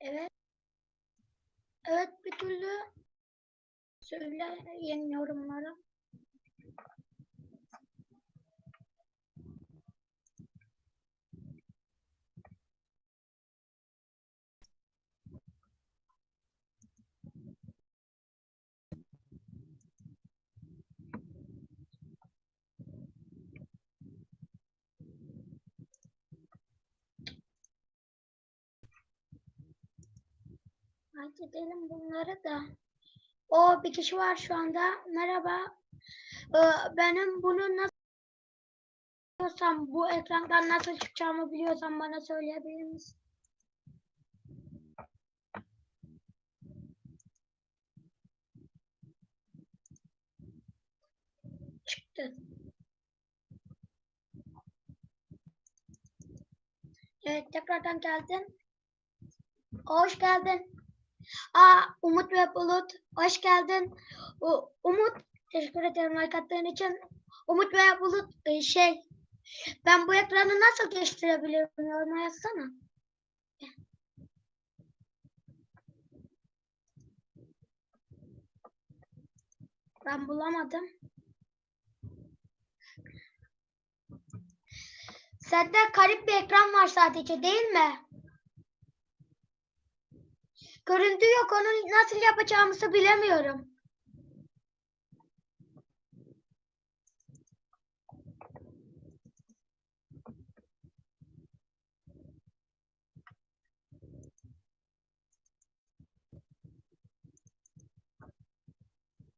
Evet. Evet bir türlü söyleyin yorumlara. Halledelim bunları da. O bir kişi var şu anda. Merhaba. Ee, benim bunu nasıl biliyorsam, bu ekrandan nasıl çıkacağımı biliyorsam bana söyleyebilir misin? Çıktı. Evet tekrardan geldin. Hoş geldin. Aa, Umut ve Bulut hoş geldin. Umut teşekkür ederim like attığın için. Umut ve Bulut e, şey ben bu ekranı nasıl değiştirebilirim yoruma yazsana. Ben bulamadım. Sende garip bir ekran var sadece değil mi? Görüntü yok. Onu nasıl yapacağımızı bilemiyorum.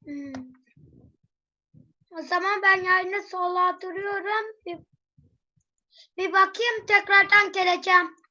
Hmm. O zaman ben yayını sonlandırıyorum. Bir, bir bakayım tekrardan geleceğim.